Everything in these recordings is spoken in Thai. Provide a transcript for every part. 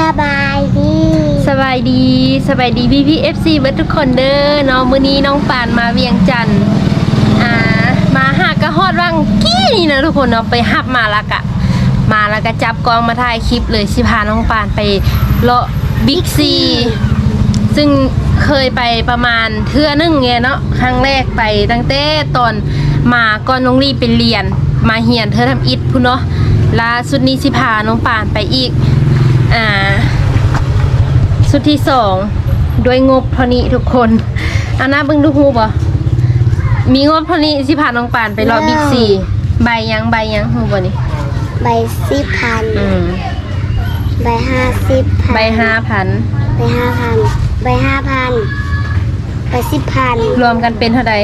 สบายดีสบายดีสบายดีพี่พี่เอฟซีเบิร์ทุกคนเด้อเนาะมื้อนี้น้องปานมาเวียงจันทน์อ่ามาหากระฮอดวังกี้นี่นะทุกคนเนาะไปหับมาล้วกะ มาแล้วก็จับกล้องมาถ่ายคลิปเลยสิพาน้องปานไปเลาะบิ๊กซีซึ่งเคยไปประมาณเทื่อนึงไงเนาะครั้งแรกไปตั้งแต่ตอนมาก่อนน้องรีไปเรียน มาเฮียนเธอทำอิฐพุ่นเนาะล่าสุดนี้สิพาน้องปานไปอีก อ่า สุดที่สองด้วยงบเท่านี้ทุกคนอันน่าเบิ่งดูฮูบ่มีงบเท่านี้สิพาน้องปานไปรอบบิ๊กซีใบยังใบยังฮูบ่นี่ใบสิบพันอืมใบห้าสิบพันใบห้าพันใบห้าพันใบห้าพันใบสิบพันรวมกันเป็นเท่าใด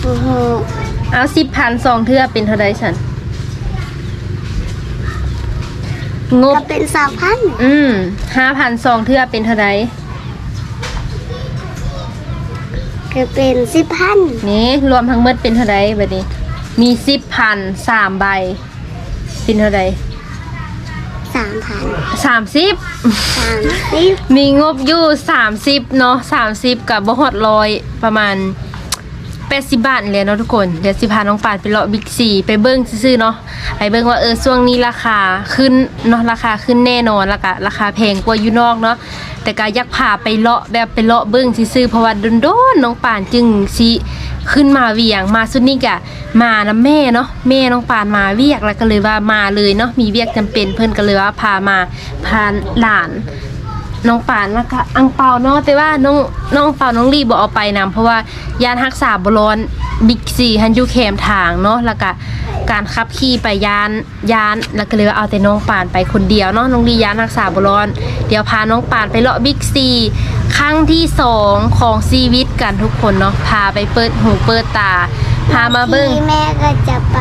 โอ้โหเอาสิบพันสองเทื่อเป็นเท่าใดฉัน งบ ก็เป็นสามพันอืมห้าพันสองเทื่อเป็นเท่าใดก็เป็นสิบพันนี่รวมทั้งหมดเป็นเท่าใดแบบนี้ มีสิบพันสามใบ เป็นเท่าใดสามพันสามสิบ สามสิบมีงบอยู่30เนาะ30กับบ่ฮอดร้อยประมาณ 80บบาทเลยเนาะทุกคน เดี๋ยวสิพาน้องปานไปเลาะบิ๊กซีไปเบิ่งซื่อเนาะไปเบิ่งว่าเออช่วงนี้ราคาขึ้นเนาะราคาขึ้นแน่นอนแล้วก็ราคาแพงกว่าอยู่นอกเนาะแต่ก็อยากพาไปเลาะแบบไปเลาะเบิ่งซื่อเพราะว่าโดนๆน้องปานจึงสิขึ้นมาเวียงมาสุดนี้กะมานะแม่เนาะแม่น้องปานมาเวียกแล้วก็เลยว่ามาเลยเนาะมีเวียกจำเป็นเพิ่อนก็เลยว่าพามาพาหลาน น้องป่านแล้วก็อังเปาเนาะแต่ว่าน้องน้องเปาน้องรีบอเอาไปนำเพราะว่ายานรักษาบร้อนบิ๊กซีฮันยูแคมทางเนาะแล้วก็การขับขี่ไปยานยานแล้วก็เลยว่าเอาแต่น้องป่านไปคนเดียวเนาะน้องรียานรักษาบร้อน เดี๋ยวพาน้องป่านไปเลาะบิ๊กซีครั้งที่สองของชีวิตกันทุกคนเนาะพาไปเปิดหูเปิดตา พามาเบิ้ง ที่แม่ก็จะไป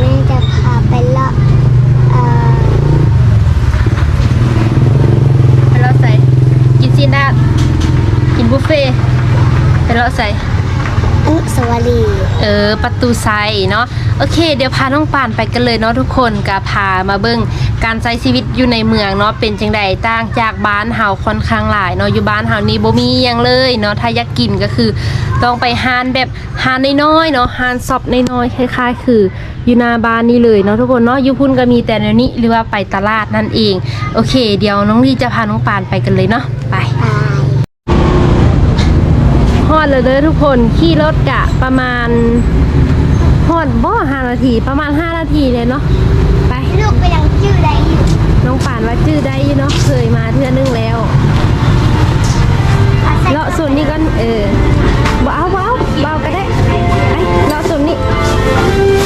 แม่จะพาไปเลาะเอ่อ ไปเลาะใส่กินซีนาดกิน บุฟเฟ่ต์ไปเลาะใส่อนุสาวรีย์เออ ประตูไซเนาะโอเค เดี๋ยวพาน้องปานไปกันเลยเนาะทุกคนก็พามาเบิ่งการใช้ชีวิตอยู่ในเมืองเนาะเป็นจังใดต่างจากบ้านเฮาค่อนข้างหลายเนาะอยู่บ้านเฮานี่บ่มีหยังเลยเนาะถ้าอยากกินก็คือ ต้องไปหานแบบหานน้อยๆเนาะหานซอบน้อยๆคล้าย ๆ คืออยู่หน้าบ้านนี่เลยเนาะทุกคนเนาะอยู่พุ่นก็มีแต่แนวนี้หรือว่าไปตลาดนั่นเอง โอเค เดี๋ยวน้องลีจะพาน้องปานไปกันเลยเนาะไปตายฮ อดเลยเด้อทุกคนขี่รถกะประมาณฮอดบ่ห้านาทีประมาณ5นาทีเลยเนาะไปลูกก็ยังชื่อได้อยู่น้องป่านว่าจื้อได้อยู่เนาะเคยมาเทื่อนึงแล้วเลาะส่วนนี้ก็เออบ่เอาบ่เอาเบาก็ได้ไปเลาะส่วนนี้เดี๋ยว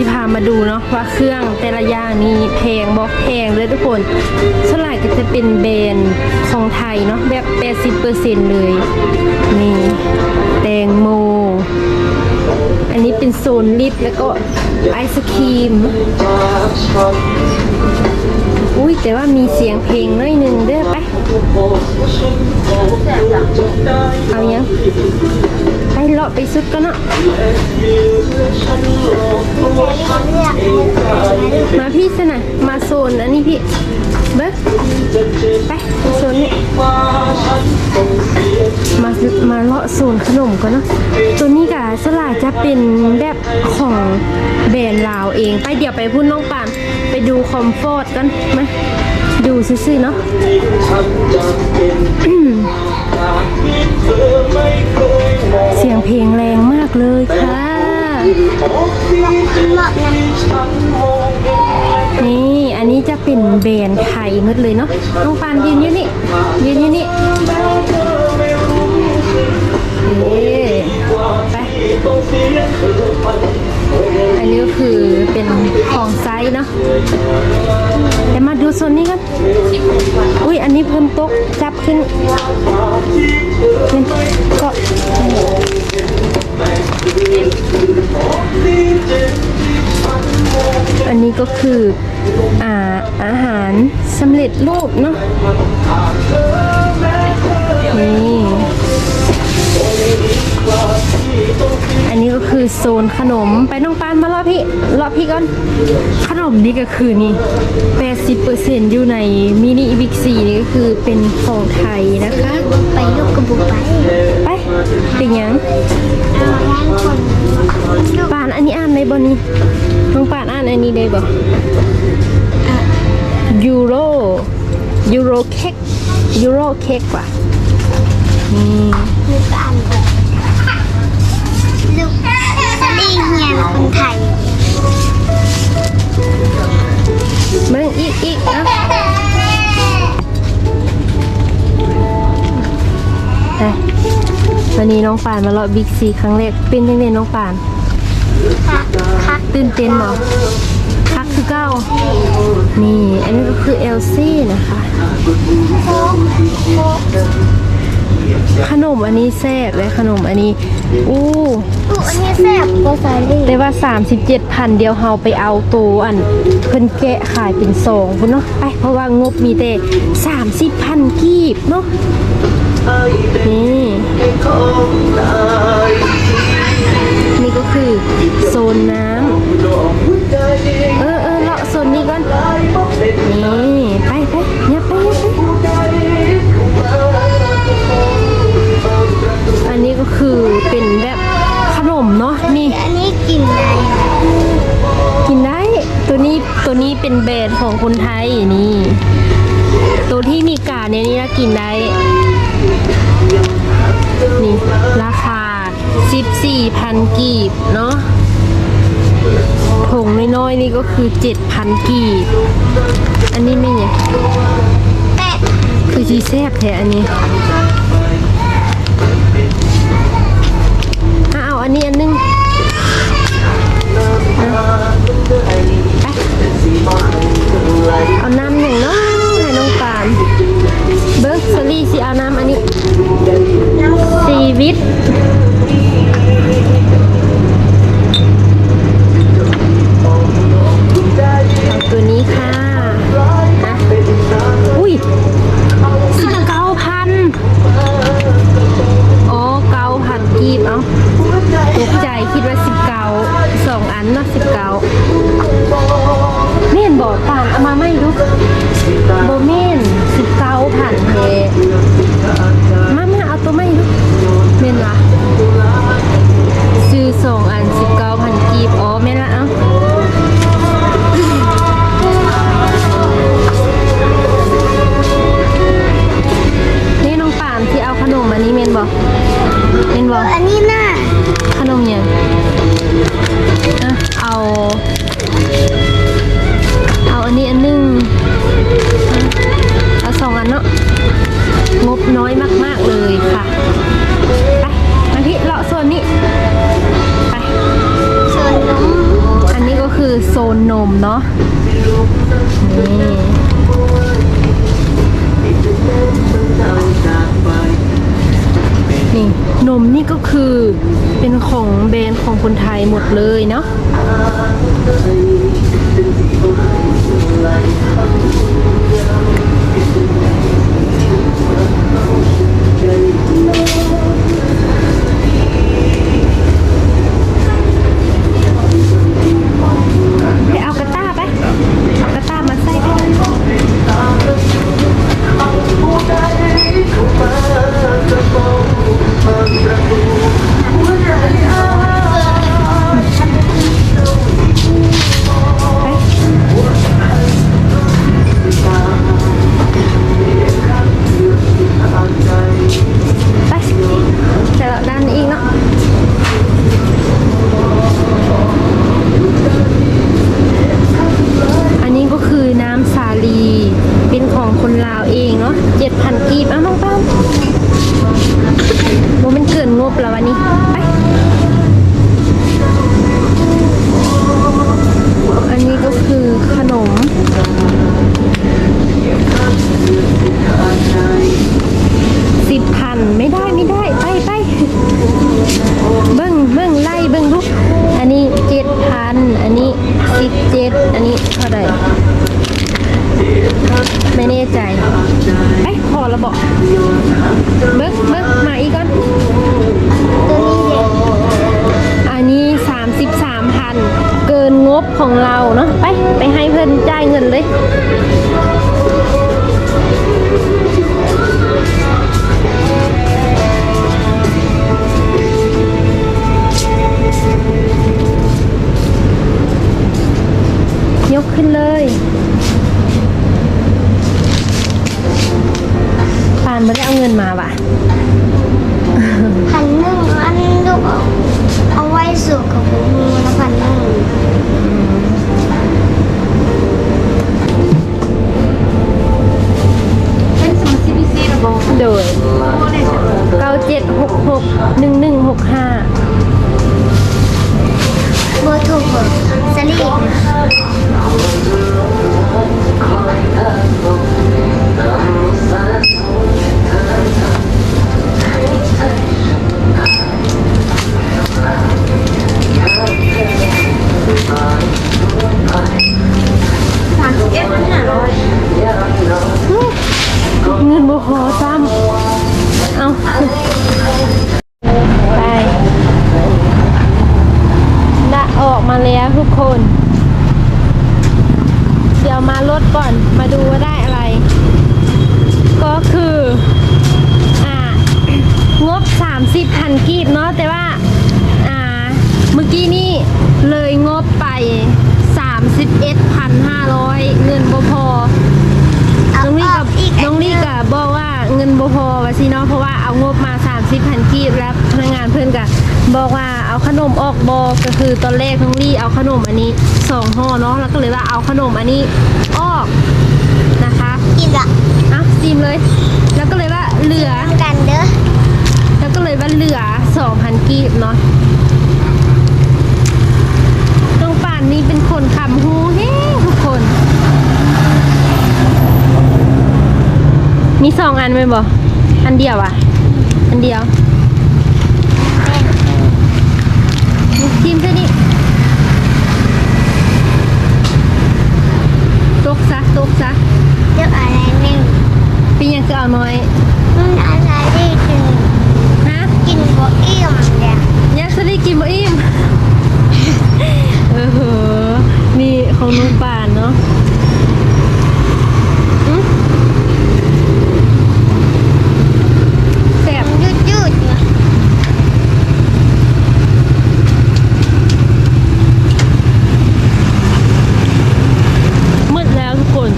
สิพามาดูเนาะว่าเครื่องแต่ละอย่างนี่แพงบ่แพงเลยทุกคนส่วนใหญ่ก็จะเป็นแบรนด์ของไทยเนาะแบบ 80%เลยนี่แตงโม อันนี้เป็นโซนลิฟแล้วก็ไอศครีม อุ้ยแต่ว่ามีเสียงเพลงน้อยหนึ่งเด้อไปเอายังไป เลาะไปสุดก็เนาะมาพี่สนะมาโซนอันนี้พี่เบิ้งไปโซนนี้มามาเลาะโซนขนมก่อนเนาะตัวนี้กะสลาจะเป็นแบบของแบรนด์ลาวเอง ไปเดี๋ยวไปพูดน้องปานไปดูคอมฟอร์ตกันมาดูซื่อๆเนาะ เสียงเพลงแรงมากเลยค่ะ นี่อันนี้จะเป็นแบรนด์ไทยมืดเลยเนาะน้องปานยืนยืนนี่ยืนยืนนี่อ๊ไปอันนี้คือ เนาะเดี๋ยวมาดูโซนนี้กันอุ้ยอันนี้เพิ่มโตกจับขึ้นนี่ก็อันนี้ก็คืออ่าอาหารสำเร็จรูปเนาะนี่ อันนี้ก็คือโซนขนมไปน้องปานมารอพี่รอพี่ก่อนขนมนี่ก็คือนี่80%อยู่ในมินิบิ๊กซีนี่ก็คือเป็นของไทยนะคะ ไปลูกกระบุไปไปเป็นยังปานอันนี้อ่านได้บ่นี่น้องปานอ่านอันนี้ได้บ่ยูโรยูโรเค้กยูโรเค้กว่ะนี่ลูกอัน นคนไทยเบิ่งอีกอีกอะไปวันนี้น้องปานมาเลาะบิ๊กซีครั้งแรกเป็นยังไงน้องปานคักคักตื่นเต้นบ่คักคือเก้านี่ อันนี้ก็คือเอลซี่นะคะโค้กโค้กขนมอันนี้แซ่บและขนมอันนี้ อู้ อู้อันนี้แซ่บกว่าสาลีแต่ว่า 37พันเดียวเฮาไปเอาตัวอันเพิ่นแกะขายเป็นซองพุ่นเนาะไปเพราะว่างบมีแต่30พันกีบเนาะนี่นี่ก็คือโซนน้ำเออเออเลาะโซนนี้ก่อนนี่ไปไปเงียไปเงียไปอันนี้ก็คือเป็นแบบขนมเนาะนี่ อั นนี้กินได้กินได้ ตัวนี้ตัวนี้เป็นแบรนด์ของคนไทยนี่ ตัวที่มีกาเนี่ยนี่นะกินได้ นี่ ราคา 14,000 กีบเนาะถุงน้อยๆนี่ก็คือ 7,000 กีบ อันนี้ไม่เนี่ยคือชีแซบแท้อันนี้อะเอาอันนี้อันนึง สองอันเนาะสิบเก้า เลยเนาะ บของเราเนาะไปไปให้เพื่อนจ่ายเงินเลยยกขึ้นเลย เลยงบไป 31,500 เงินบ่พอเอาน้องลี่อกัอบกอีกน้องลี่กับบอกว่าเงินบ่พอว่าสิเนาะเพราะว่าเอางบมา 30พันกีบแล้วพนักงานเพื่อนก็บอกว่าเอาขนมออกบอกก็คือตอนแรกน้องลี่เอาขนมอันนี้สองห่อเนาะแล้วก็เลยว่าเอาขนมอันนี้ออกนะคะกินละอะซีมเลย แล้วก็เลยว่าเหลือน้ำกันเด้อแล้วก็เลยว่าเหลือ2,000กีบเนาะน้องป่านนี่เป็นคนคำฮูเฮ้ทุกคน มีสองอันไหมบ่อันเดียวอะ อันเดียวจิ้มซะนี่ตกซะตกซะ เลือกอะไรหนึ่ง เป็นหยังคือเอาน้อย อืมอะไรที่กิน ฮะ กินบ่อิ่มเนี่ย ยังสได้กินบ่อิ่ม เออเหอะนี่ของน้องป่านเนาะอื้อแซ่บ มันยืดยืดๆเนี่ย มืดแล้วทุกคน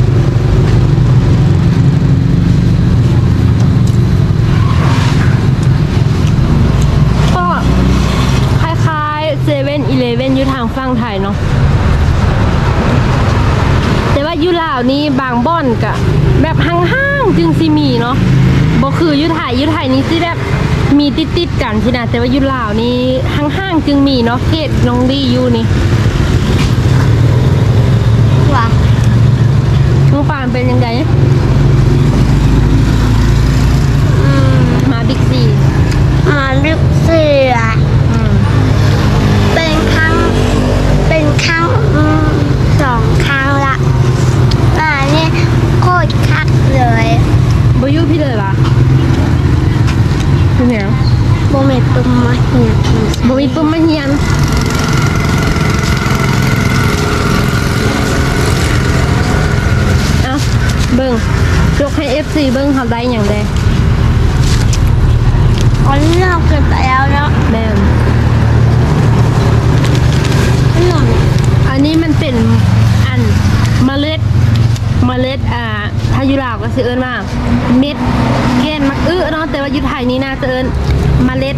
ก็คล้ายๆเซเว่นอีเลเว่นอยู่ทางฝั่งไทยเนาะแต่ว่าอยุลาวนี่บางบ่อนกะแบบห้างๆจึงสิมีเนาะบ่คืออยุไทยอยุไทยนี่สิแบบมีติดๆกันที่นะแต่ว่าอยุลาวนี่ห้างๆจึงมีเนาะเขตน้องดีอยู่นี่ว่ะน้องปานเป็นยังไง อืม มาบิ๊กซี มาลึกเสือ อืม เป็นครั้ง เป็นครั้งอืมสองครั้งละอ่าเนี่ยโคตรคักเลย บอยูพี่เลยล่ะเป็นไง โบเมตุมมาเหีย บมีปุ่มมาเฮียนเอาเบิ้งยกให้ FC เบิ้งเขาได้อย่างใด อ๋อเลิกเกินไปแล้วเนาะ แม่น ขนม อั นนี้มันเป็นอันเมล็ดเมล็ดอ่าถ้าอยุลาวก็สิเอิ้นว่าเม็ดแกนมักอื้อเนาะแต่ว่าอยุไทยนี่น่าจะเอิ้นเมล็ด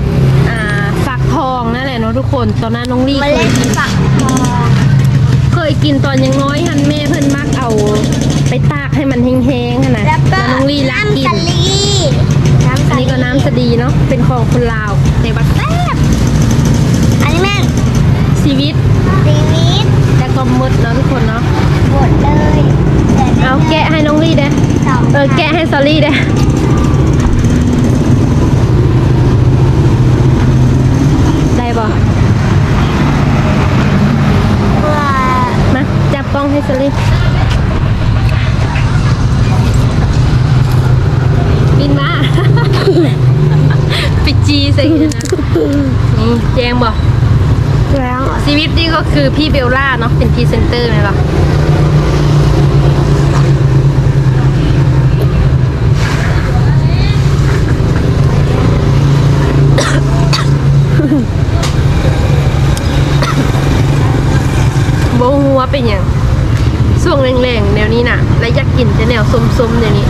อ่าฝักทองนั่นแหละเนาะทุกคนตอนนั้นน้องลี่เมเคล็ยดกินฝักทองเคยกินตอนยังน้อยหันแม่เพิ่นมักเอาไปตากให้มันแห้งๆหั้นนะแล้วก็น้องลี่รักกินน้ำกะลีน้ำอักะนนี้ก็น้ำสะดีเนาะเป็นของคนลาวแต่ว่าแซ่บอันนี้แม่งชีวิตชีวิตแต่ ก็หมดเนาะทุกคนเนาะบดเลยหลืได้เอาแกะให้น้องลี่เด้อสองเออแกะให้ซอรี่เด้อได้บ่ว่ามาจับกล้องให้ซอรี่บินมา ไปจีใส่กันนะนี่แจงบ่ แล้วชีวิตนี่ก็คือพี่เบลล่าเนาะเป็นพรีเซนเตอร์ไหมล่ะโบฮูว่าเป็นอย่างช่วงแรงๆแนวนี้น่ะ และอยากกินแต่แนวส้มๆแนวนี้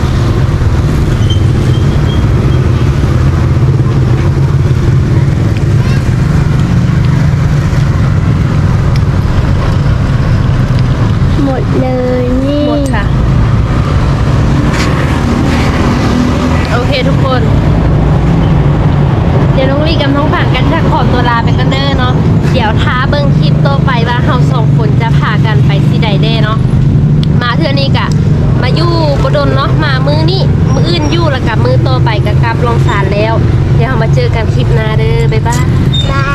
มือต่อไปก็กลับลงสารแล้ว เดี๋ยวเรามาเจอกันคลิปหน้าเด้อบ๊ายบาย